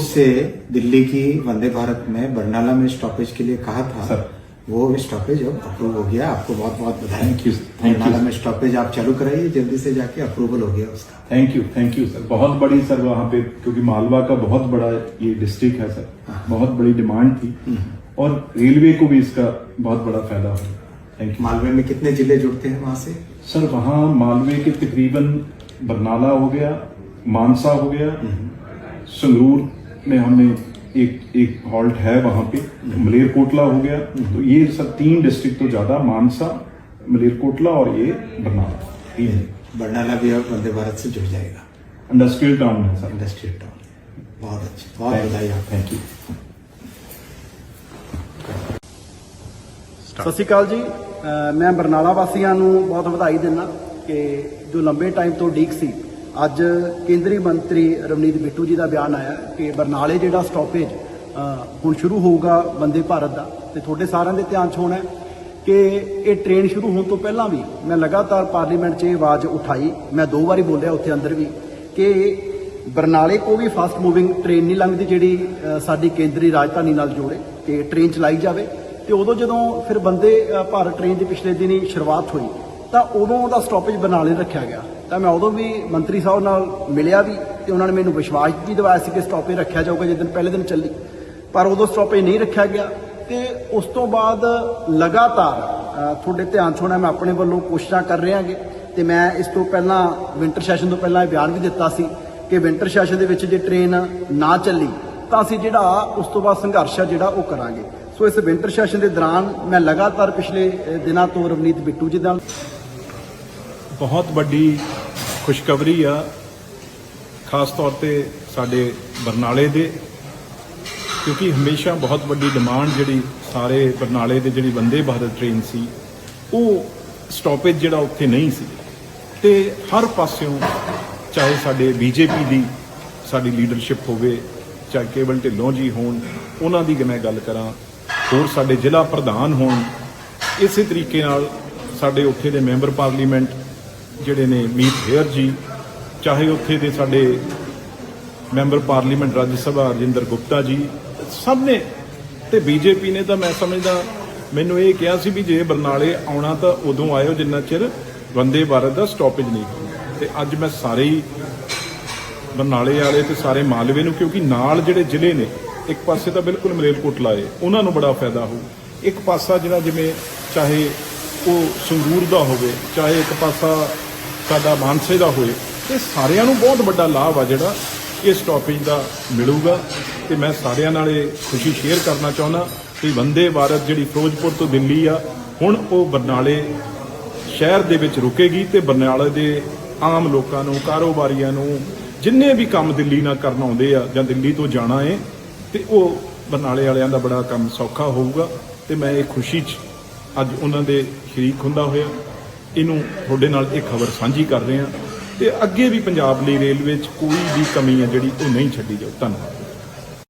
से दिल्ली की वंदे भारत में बरनाला में स्टॉपेज के लिए कहा था सर। वो स्टॉपेज अब अप्रूव हो गया। आपको बहुत बहुत बधाई। Thank you. बरनाला में स्टॉपेज आप चालू कराइए जल्दी से जाके अप्रूवल हो गया उसका। Thank you thank you sir बहुत बड़ी सर वहाँ पे क्योंकि मालवा का बहुत बड़ा ये डिस्ट्रिक्ट है सर हाँ। बहुत बड़ी डिमांड थी। और रेलवे को भी इसका बहुत बड़ा फ़ायदा हो थैंक यू मालवे में कितने ज़िले जुड़ते हैं वहाँ से? सर वहाँ मालवे के तकरीबन बरनाला हो गया मानसा हो गया संगरूर में हमने एक एक हॉल्ट है वहाँ पे मलेरकोटला हो गया तो ये सर तीन डिस्ट्रिक्ट तो ज्यादा मानसा मलेरकोटला और ये बरनाला तीन है बरनाला भी अब वंदे भारत से जुड़ जाएगा इंडस्ट्रियल टाउन है सर इंडस्ट्रियल टाउन बहुत अच्छा बहुत बधाई आपको थैंक यू ਸਤਿ ਸ਼੍ਰੀ ਅਕਾਲ ਜੀ ਅਹ ਮੈਂ ਬਰਨਾਲਾ ਵਾਸੀਆਂ ਨੂੰ ਬਹੁਤ ਵਧਾਈ ਦਿੰਦਾ ਕਿ ਜੋ ਲੰਬੇ ਟਾਈਮ ਤੋਂ ਡੀਕ ਸੀ ਅੱਜ ਕੇਂਦਰੀ ਮੰਤਰੀ ਰਵਨੀਤ ਬਿੱਟੂ ਜੀ ਦਾ ਬਿਆਨ ਆਇਆ ਕਿ ਬਰਨਾਲੇ ਜਿਹੜਾ ਸਟਾਪੇਜ ਹੁਣ ਸ਼ੁਰੂ ਹੋਊਗਾ ਬੰਦੇ ਭਾਰਤ ਦਾ, ਤੇ ਤੁਹਾਡੇ ਸਾਰਿਆਂ ਦੇ ਧਿਆਨ 'ਚ ਹੋਣਾ ਕਿ ਇਹ ਟ੍ਰੇਨ ਸ਼ੁਰੂ ਹੋਣ ਤੋਂ ਪਹਿਲਾਂ ਵੀ ਮੈਂ ਲਗਾਤਾਰ ਪਾਰਲੀਮੈਂਟ 'ਚ ਇਹ ਆਵਾਜ਼ ਉਠਾਈ, ਮੈਂ ਦੋ ਵਾਰੀ ਬੋਲਿਆ ਉੱਥੇ ਅੰਦਰ ਵੀ, ਕਿ ਬਰਨਾਲੇ ਕੋ ਵੀ ਫਾਸਟ ਮੂਵਿੰਗ ਟ੍ਰੇਨ ਨਹੀਂ ਲੰਘਦੀ ਜਿਹੜੀ ਸਾਡੀ ਕੇਂਦਰੀ ਰਾਜਧਾਨੀ ਨਾਲ ਜੋੜੇ, ਕਿ ਟ੍ਰੇਨ ਚਲਾਈ ਜਾਵੇ, ਤੇ ਉਦੋਂ ਜਦੋਂ ਫਿਰ ਬੰਦੇ ਭਾਰਤ ਟ੍ਰੇਨ ਦੀ ਪਿਛਲੇ ਦਿਨੀ ਸ਼ੁਰੂਆਤ ਹੋਈ, ਤਾਂ ਉਦੋਂ ਉਹਦਾ ਸਟਾਪੇਜ ਬਰਨਾਲੇ ਰੱਖਿਆ ਗਿਆ। ਤਾਂ ਮੈਂ ਉਦੋਂ ਵੀ ਮੰਤਰੀ ਸਾਹਿਬ ਨਾਲ ਮਿਲਿਆ ਵੀ ਤੇ ਉਹਨਾਂ ਨੇ ਮੈਨੂੰ ਵਿਸ਼ਵਾਸ ਵੀ ਦਿਵਾਇਆ ਸੀ ਕਿ ਸਟਾਪੇਜ ਰੱਖਿਆ ਜਾਊਗਾ ਜਿਸ ਦਿਨ ਪਹਿਲੇ ਦਿਨ ਚੱਲੀ। ਪਰ ਉਦੋਂ ਸਟਾਪੇਜ ਨਹੀਂ ਰੱਖਿਆ ਗਿਆ ਤੇ ਉਸ ਤੋਂ ਬਾਅਦ ਲਗਾਤਾਰ ਤੁਹਾਡੇ ਧਿਆਨ 'ਚ ਹੋਣਾ ਮੈਂ ਆਪਣੇ ਵੱਲੋਂ ਕੋਸ਼ਿਸ਼ਾਂ ਕਰ ਰਿਹਾਂਗੇ ਤੇ ਮੈਂ ਇਸ ਤੋਂ ਪਹਿਲਾਂ ਵਿੰਟਰ ਸੈਸ਼ਨ ਤੋਂ ਪਹਿਲਾਂ ਇਹ ਬਿਆਨ ਵੀ ਦਿੱਤਾ ਸੀ ਕਿ ਵਿੰਟਰ ਸੈਸ਼ਨ ਦੇ ਵਿੱਚ ਜੇ ਟ੍ਰੇਨ ਨਾ ਚੱਲੀ ਤਾਂ ਅਸੀਂ ਜਿਹੜਾ ਉਸ ਤੋਂ ਬਾਅਦ ਸੰਘਰਸ਼ ਆ ਜਿਹੜਾ ਉਹ ਕਰਾਂਗੇ। ਸੋ ਇਸ ਵਿੰਟਰ ਸੈਸ਼ਨ ਦੇ ਦੌਰਾਨ ਮੈਂ ਲਗਾਤਾਰ ਪਿਛਲੇ ਦਿਨਾਂ ਤੋਂ ਰਵਨੀਤ ਬਿੱਟੂ ਜੀ ਨਾਲ ਬਹੁਤ ਵੱਡੀ ਖੁਸ਼ਖਬਰੀ ਆ, ਖਾਸ ਤੌਰ ਤੇ ਸਾਡੇ ਬਰਨਾਲੇ ਦੇ, ਕਿਉਂਕਿ ਹਮੇਸ਼ਾ ਬਹੁਤ ਵੱਡੀ ਡਿਮਾਂਡ ਜਿਹੜੀ ਸਾਰੇ ਬਰਨਾਲੇ ਦੇ ਜਿਹੜੀ ਵੰਦੇ ਭਾਰਤ ਟ੍ਰੇਨ ਸੀ, ਉਹ ਸਟਾਪੇਜ ਜਿਹੜਾ ਉੱਥੇ ਨਹੀਂ ਸੀ। ਤੇ ਹਰ ਪਾਸਿਓਂ ਚਾਹੇ ਸਾਡੇ ਬੀਜੇਪੀ ਦੀ ਸਾਡੀ ਲੀਡਰਸ਼ਿਪ ਹੋਵੇ, ਚਾਹੇ ਕੇਵਲ ਢਿੱਲੋਂ ਜੀ ਹੋਣ, ਉਹਨਾਂ ਦੀ ਮੈਂ ਗੱਲ ਕਰਾਂ, ਹੋਰ ਸਾਡੇ ਜ਼ਿਲ੍ਹਾ ਪ੍ਰਧਾਨ ਹੋਣ, ਇਸੇ ਤਰੀਕੇ ਨਾਲ ਸਾਡੇ ਉੱਥੇ ਦੇ ਮੈਂਬਰ ਪਾਰਲੀਮੈਂਟ ਜਿਹੜੇ ਨੇ ਮੀਤ ਹੇਅਰ ਜੀ, ਚਾਹੇ ਉੱਥੇ ਦੇ ਸਾਡੇ ਮੈਂਬਰ ਪਾਰਲੀਮੈਂਟ ਰਾਜ ਸਭਾ ਰਜਿੰਦਰ ਗੁਪਤਾ ਜੀ, ਸਭ ਨੇ ਤੇ ਬੀਜੇਪੀ ਨੇ ਤਾਂ ਮੈਂ ਸਮਝਦਾ, ਮੈਨੂੰ ਇਹ ਕਿਹਾ ਸੀ ਵੀ ਜੇ ਬਰਨਾਲੇ ਆਉਣਾ ਤਾਂ ਉਦੋਂ ਆਇਓ ਜਿੰਨਾ ਚਿਰ ਵੰਦੇ ਭਾਰਤ ਦਾ ਸਟਾਪੇਜ ਨਹੀਂ ਹੋਊ। ਤੇ ਅੱਜ ਮੈਂ ਸਾਰੇ ਹੀ ਬਰਨਾਲੇ ਵਾਲੇ ਤੇ ਸਾਰੇ ਮਾਲਵੇ ਨੂੰ, ਕਿਉਂਕਿ ਨਾਲ ਜਿਹੜੇ ਜ਼ਿਲ੍ਹੇ ਨੇ, ਇੱਕ ਪਾਸੇ ਤਾਂ ਬਿਲਕੁਲ ਮਲੇਰਕੋਟਲਾ ਏ ਉਹਨਾਂ ਨੂੰ ਬੜਾ ਫਾਇਦਾ ਹੋਊ ਇੱਕ ਪਾਸਾ ਜਿਹੜਾ ਜਿਵੇਂ ਚਾਹੇ ਉਹ ਸੰਗਰੂਰ ਦਾ ਹੋਵੇ, ਚਾਹੇ ਇੱਕ ਪਾਸਾ ਦਾ ਮਾਨਸੇ ਦਾ ਹੋਏ ਤੇ ਸਾਰਿਆਂ ਨੂੰ ਬਹੁਤ ਵੱਡਾ ਲਾਭ ਆ ਜਿਹੜਾ ਇਸ ਸਟਾਪੇਜ ਦਾ ਮਿਲੂਗਾ ਤੇ ਮੈਂ ਸਾਰਿਆਂ ਨਾਲ ਇਹ ਖੁਸ਼ੀ ਸ਼ੇਅਰ ਕਰਨਾ ਚਾਹੁੰਦਾ ਕਿ ਵੰਦੇ ਭਾਰਤ ਜਿਹੜੀ ਫਿਰੋਜ਼ਪੁਰ ਤੋਂ ਦਿੱਲੀ ਆ, ਹੁਣ ਉਹ ਬਰਨਾਲੇ ਸ਼ਹਿਰ ਦੇ ਵਿੱਚ ਰੁਕੇਗੀ ਤੇ ਬਰਨਾਲੇ ਦੇ ਆਮ ਲੋਕਾਂ ਨੂੰ, ਕਾਰੋਬਾਰੀਆਂ ਨੂੰ, ਜਿੰਨੇ ਵੀ ਕੰਮ ਦਿੱਲੀ ਨਾਲ ਕਰਨ ਆਉਂਦੇ ਆ ਜਾਂ ਦਿੱਲੀ ਤੋਂ ਜਾਣਾ ਏ, ਤੇ ਉਹ ਬਰਨਾਲੇ ਵਾਲਿਆਂ ਦਾ ਬੜਾ ਕੰਮ ਸੌਖਾ ਹੋਊਗਾ ਤੇ ਮੈਂ ਇਹ ਖੁਸ਼ੀ 'ਚ ਅੱਜ ਉਹਨਾਂ ਦੇ ਸ਼ਰੀਕ ਹੁੰਦਾ ਹੋਇਆ। ਇਹਨੂੰ ਤੁਹਾਡੇ ਨਾਲ ਇਹ ਖਬਰ ਸਾਂਝੀ ਕਰ ਰਹੇ ਹਾਂ ਤੇ ਅੱਗੇ ਵੀ ਪੰਜਾਬ ਲਈ ਰੇਲਵੇ 'ਚ ਕੋਈ ਵੀ ਕਮੀ ਹੈ ਜਿਹੜੀ ਉਹ ਨਹੀਂ ਛੱਡੀ ਜਾਊ। ਧੰਨਵਾਦ।